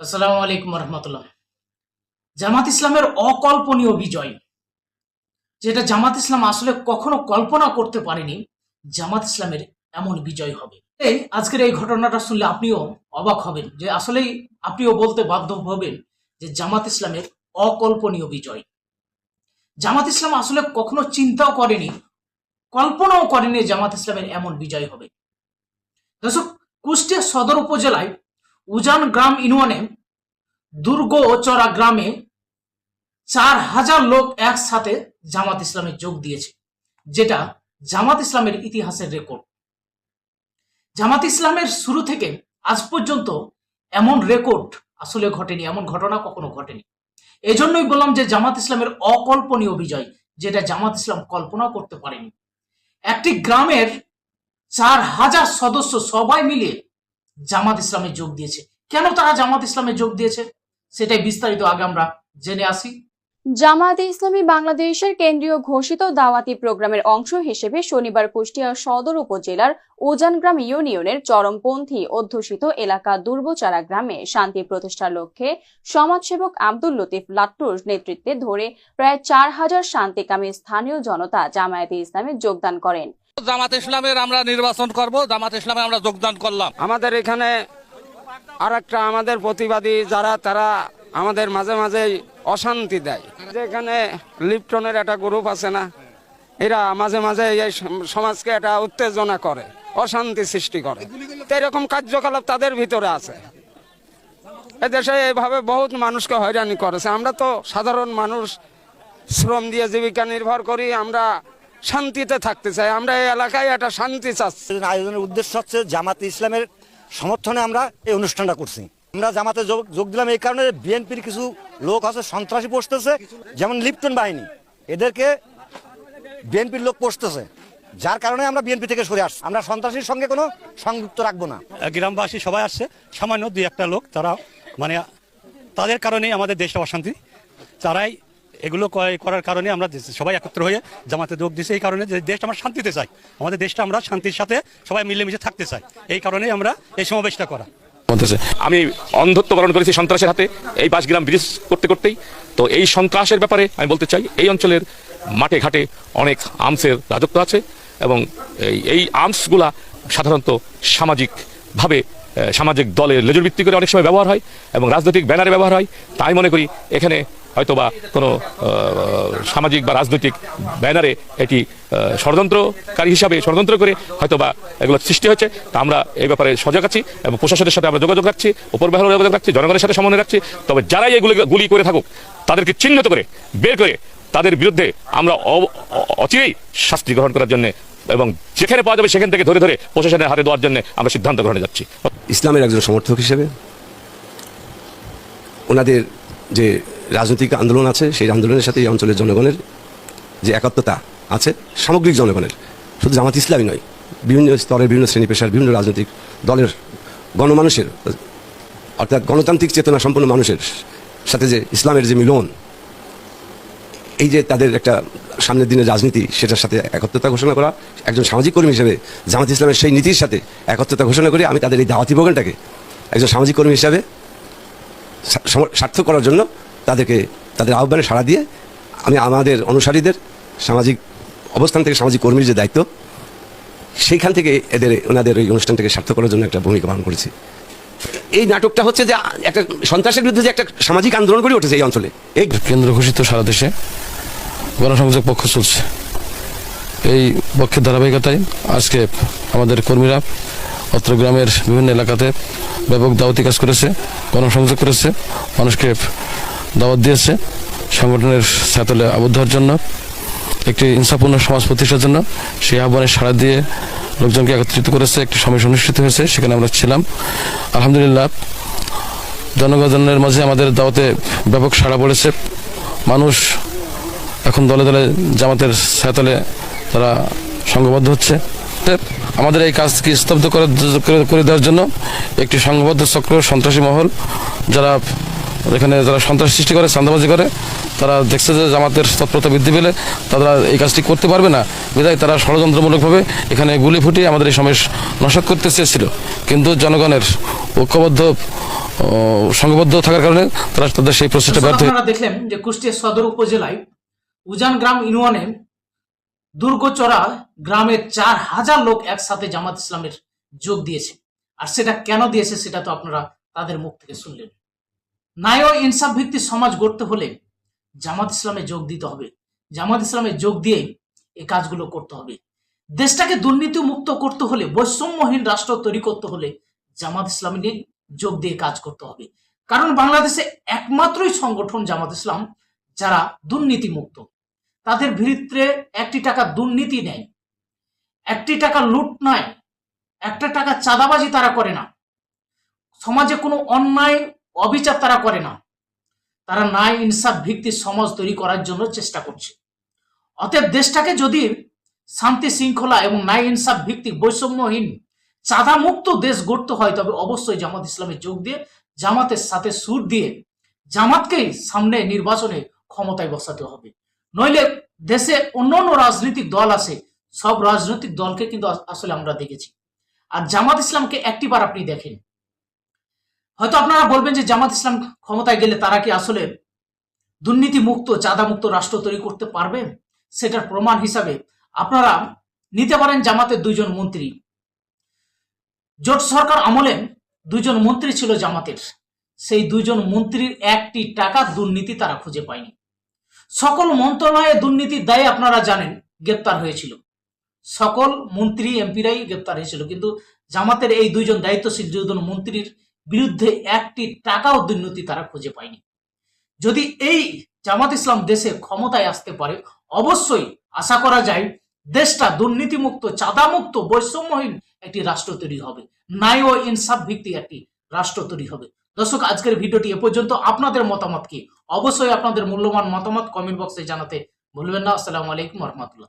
আসসালামু আলাইকুম রহমতুল্লাহ। জামাত ইসলামের অকল্পনীয় বিজয়। যেটা জামাত ইসলাম আসলে কখনো কল্পনা করতে পারেনি, জামাত ইসলামের এমন বিজয় হবে। এই আজকের এই ঘটনাটা শুনলে আপনিও অবাক হবেন যে আসলেই আপনিও বলতে বাধ্য হবেন যে জামাত ইসলামের অকল্পনীয় বিজয়। জামাত ইসলাম আসলে কখনো চিন্তাও করেনি, কল্পনাও করেনি জামাত ইসলামের এমন বিজয় হবে। দর্শক, কুষ্টিয়া সদর উপজেলায় উজান গ্রাম ইউনিয়নে দুর্গ চড়া গ্রামে চার হাজার লোক একসাথে জামাত ইসলামে যোগ দিয়েছে, যেটা জামাত ইসলামের ইতিহাসের রেকর্ড। জামাত ইসলামের শুরু থেকে আজ পর্যন্ত এমন রেকর্ড আসলে ঘটেনি, এমন ঘটনা কখনো ঘটেনি। এজন্যই বললাম যে জামাত ইসলামের অকল্পনীয় বিজয়, যেটা জামাত ইসলাম কল্পনা করতে পারেনি। একটি গ্রামের চার হাজার সদস্য সবাই মিলে জামাত ইসলামে যোগ দিয়েছে। কেন তারা জামাত ইসলামে যোগ দিয়েছে? সেটাই বিস্তারিত আগে আমরা জেনে আসি। জামায়াতে ইসলামী বাংলাদেশের কেন্দ্রীয় ঘোষিত দাওয়াতি প্রোগ্রামের অংশ হিসেবে শনিবার কুষ্টিয়া সদর উপজেলার উজানগ্রাম ইউনিয়নের চরমপন্থী অধ্যুষিত এলাকা দুর্বচারা গ্রামে শান্তি প্রতিষ্ঠার লক্ষ্যে সমাজসেবক আব্দুল লতিফ লাট্টুর নেতৃত্বে ধরে প্রায় চার হাজার শান্তিকামী স্থানীয় জনতা জামায়াতে ইসলামে যোগদান করেন। জামাত ইসলামের আমরা নির্বাচন করব, জামাত ইসলামে আমরা যোগদান করলাম। আমাদের এখানে আর একটা আমাদের প্রতিবাদী যারা, তারা আমাদের মাঝে মাঝে অশান্তি দেয়। যেখানে লিপটনের একটা গ্রুপ আছে না, এরা মাঝে মাঝে এই সম- সমাজকে একটা উত্তেজনা করে, অশান্তি সৃষ্টি করে। তো এরকম কার্যকলাপ তাদের ভিতরে আছে। এদেশে এইভাবে বহুত মানুষকে হয়রানি করেছে। আমরা তো সাধারণ মানুষ, শ্রম দিয়ে জীবিকা নির্ভর করি, আমরা শান্তিতে থাকতে চাই। আমরা এই এলাকায় একটা শান্তি চাচ্ছি। আয়োজনের উদ্দেশ্য হচ্ছে জামাতে ইসলামের সমর্থনে আমরা এই অনুষ্ঠানটা করছি। আমরা জামাতে যোগ যোগ দিলাম এই কারণে বিএনপির কিছু লোক আছে সন্ত্রাসী পোষতেছে যেমন লিপ্টন বাহিনী। এদেরকে বিএনপির লোক পোষতেছে। যার কারণে আমরা বিএনপি থেকে সরে আসছি। আমরা সন্ত্রাসীর সঙ্গে কোনো সংযুক্ত রাখব না। গ্রামবাসী সবাই আসছে। সামান্য দুই একটা লোক তারা মানে তাদের কারণেই আমাদের দেশে অশান্তি। তারাই এগুলো করার কারণে আমরা সবাই একত্র হয়ে জামাতে যোগ দিয়েছে। এই কারণে যে দেশটা আমরা শান্তিতে চাই। আমাদের দেশটা আমরা শান্তির সাথে সবাই মিলেমিশে থাকতে চাই। এই কারণেই আমরা এই সমাবেশটা করা। আমি অন্ধত্ব বরণ করেছি সন্ত্রাসের হাতে, এই গ্রাম ব্রিজ করতে করতেই। তো এই সন্ত্রাসের ব্যাপারে আমি বলতে চাই, এই অঞ্চলের মাঠে ঘাটে অনেক আর্মসের রাজত্ব আছে এবং এই আর্মসগুলা সাধারণত সামাজিকভাবে সামাজিক দলের লেজুর ভিত্তি করে অনেক সময় ব্যবহার হয় এবং রাজনৈতিক ব্যানারে ব্যবহার হয়। তাই মনে করি এখানে হয়তোবা কোনো সামাজিক বা রাজনৈতিক ব্যানারে এটি ষড়যন্ত্রকারী হিসাবে ষড়যন্ত্র করে হয়তোবা এগুলো সৃষ্টি হয়েছে। তা আমরা এই ব্যাপারে সজাগ আছি এবং প্রশাসনের সাথে আমরা যোগাযোগ রাখছি উপর মহলের যোগাযোগ রাখছি, জনগণের সাথে সমন্বয় রাখছি। তবে যারাই এগুলো গুলি করে থাকুক, তাদেরকে চিহ্নিত করে, বের করে, তাদের বিরুদ্ধে আমরা অচিরেই শাস্তি গ্রহণ করার জন্য এবং যেখানে পাওয়া যাবে সেখান থেকে ধরে ধরে প্রশাসনের হাতে দেওয়ার জন্য আমরা সিদ্ধান্ত গ্রহণে যাচ্ছি। ইসলামের একজন সমর্থক হিসেবে, ওনাদের যে রাজনৈতিক আন্দোলন আছে, সেই আন্দোলনের সাথে এই অঞ্চলের জনগণের যে একাত্মতা আছে, সামগ্রিক জনগণের। শুধু জামাত ইসলামই নয়, বিভিন্ন স্তরের, বিভিন্ন শ্রেণি পেশার, বিভিন্ন রাজনৈতিক দলের গণমানুষের, অর্থাৎ গণতান্ত্রিক চেতনা সম্পন্ন মানুষের সাথে যে ইসলামের যে মিলন, এই যে তাদের একটা সামনের দিনের রাজনীতি, সেটার সাথে একত্রতা ঘোষণা করা, একজন সামাজিক কর্মী হিসেবে জামাত ইসলামের সেই নীতির সাথে একত্রতা ঘোষণা করে আমি তাদের এই দাওয়াতি প্রোগ্রামটাকে একজন সামাজিক কর্মী হিসাবে সার্থক করার জন্য তাদেরকে, তাদের আহ্বানে সাড়া দিয়ে আমি আমাদের অনুসারীদের সামাজিক, অবস্থান থেকে সামাজিক কর্মীর যে দায়িত্ব, সেইখান থেকে এদের, ওনাদের এই অনুষ্ঠানটাকে সার্থক করার জন্য একটা ভূমিকা পালন করেছি। এই নাটকটা হচ্ছে যে একটা সন্ত্রাসের বিরুদ্ধে যে একটা সামাজিক আন্দোলন গড়ে উঠেছে এই অঞ্চলে। এই কেন্দ্র ঘোষিত সারা দেশে গণসংযোগ পক্ষ চলছে। এই পক্ষের ধারাবাহিকতায় আজকে আমাদের কর্মীরা অত্র গ্রামের বিভিন্ন এলাকাতে ব্যাপক দাওয়াতি কাজ করেছে, গণসংযোগ করেছে, মানুষকে দাওয়াত দিয়েছে সংগঠনের ছাতলে আবদ্ধ হওয়ার জন্য, একটি ইনসাপূর্ণ সমাজ প্রতিষ্ঠার জন্য। সেই আহ্বানে সাড়া দিয়ে লোকজনকে একত্রিত করেছে, একটি সমাবেশ অনুষ্ঠিত হয়েছে, সেখানে আমরা ছিলাম। আলহামদুলিল্লাহ, জনগণের মাঝে আমাদের দাওয়াতে ব্যাপক সাড়া পড়েছে। মানুষ এখন দলে দলে জামাতের ছায়াতলে তারা সংঘবদ্ধ হচ্ছে। আমাদের এই কাজকে স্তব্ধ করে দেওয়ার জন্য একটি সংঘবদ্ধ চক্র, সন্ত্রাসী মহল, যারা এখানে যারা সন্ত্রাস সৃষ্টি করে চান্দাবাজি করে, তারা দেখছে যে জামাতের তৎপরতা বৃদ্ধি পেলে তারা এই কাজটি করতে পারবে না। বিধায় তারা ষড়যন্ত্রমূলকভাবে এখানে গুলি ফুটিয়ে আমাদের এই সমাবেশ নস্বাত করতে চেয়েছিল। কিন্তু জনগণের ঐক্যবদ্ধ সংঘবদ্ধ থাকার কারণে তারা তাদের সেই প্রচেষ্টা ব্যর্থ দেখলেন যে কুষ্টিয়া সদর উপজেলায় উজান গ্রাম ইউনিয়নে দুর্গচড়া গ্রামের চার হাজার লোক একসাথে জামাত ইসলামের যোগ দিয়েছে। আর সেটা কেন দিয়েছে সেটা তো আপনারা তাদের মুখ থেকে শুনলেন। ন্যায় ইনসাফ ভিত্তিক সমাজ গড়তে হলে জামাত ইসলামে যোগ দিতে হবে। জামাত ইসলামে যোগ দিয়ে এই কাজগুলো করতে হবে। দেশটাকে দুর্নীতি মুক্ত করতে হলে, বৈষম্যহীন রাষ্ট্র তৈরি করতে হলে জামাত ইসলামে যোগ দিয়ে কাজ করতে হবে। কারণ বাংলাদেশে একমাত্রই সংগঠন জামাত ইসলাম, যারা দুর্নীতি মুক্ত তাদের ভিত্রে একটি টাকা দুর্নীতি নেয়, একটি টাকা লুট নয়, একটা টাকা চাঁদাবাজি তারা করে না। সমাজে কোনো অন্যায় অবিচার তারা করে না। তারা ন্যায় ইনসাফ ভিত্তিক সমাজ তৈরি করার জন্য চেষ্টা করছে। অতএব দেশটাকে যদি শান্তি শৃঙ্খলা এবং ন্যায় ইনসাফ ভিত্তিক বৈষম্যহীন চাঁদা মুক্ত দেশ গড়তে হয়, তবে অবশ্যই জামাত ইসলামে যোগ দিয়ে, জামাতের সাথে সুর দিয়ে, জামাতকেই সামনে নির্বাচনে ক্ষমতায় বসাতে হবে। নইলে দেশে অন্য অন্য রাজনৈতিক দল আছে, সব রাজনৈতিক দলকে কিন্তু আসলে আমরা দেখেছি। আর জামাত ইসলামকে একটিবার আপনি দেখেন হয়তো আপনারা বলবেন যে জামাত ইসলাম ক্ষমতায় গেলে তারা কি আসলে দুর্নীতি মুক্ত চাঁদা মুক্ত রাষ্ট্র তৈরি করতে পারবে? সেটার প্রমাণ হিসাবে আপনারা নিতে পারেন জামাতের দুইজন মন্ত্রী। জোট সরকার আমলে দুজন মন্ত্রী ছিল জামাতের। সেই দুজন মন্ত্রীর একটি টাকা দুর্নীতি তারা খুঁজে পায়নি। সকল মন্ত্রণালয়ে দুর্নীতির দায়ে আপনারা জানেন গ্রেপ্তার হয়েছিল। সকল মন্ত্রী, এমপিরাই গ্রেপ্তার হয়েছিল। কিন্তু জামাতের এই দুইজন দায়িত্বশীল দুজন মন্ত্রীর বিরুদ্ধে একটি টাকাও দুর্নীতি তারা খুঁজে পায়নি। যদি এই জামাত ইসলাম দেশে ক্ষমতায় আসতে পারে, অবশ্যই আশা করা যায় দেশটা দুর্নীতিমুক্ত, চাঁদামুক্ত, বৈষম্যহীন একটি রাষ্ট্র তৈরি হবে। ন্যায় ও ইনসাফ ভিত্তিক একটি রাষ্ট্র তৈরি হবে। দর্শক, আজকের ভিডিওটি এ পর্যন্ত। আপনাদের মতামত কি? অবশ্যই আপনাদের মূল্যবান মতামত কমেন্ট বক্সে জানাতে ভুলবেন না। আসসালামু আলাইকুম রহমতুল্লাহ।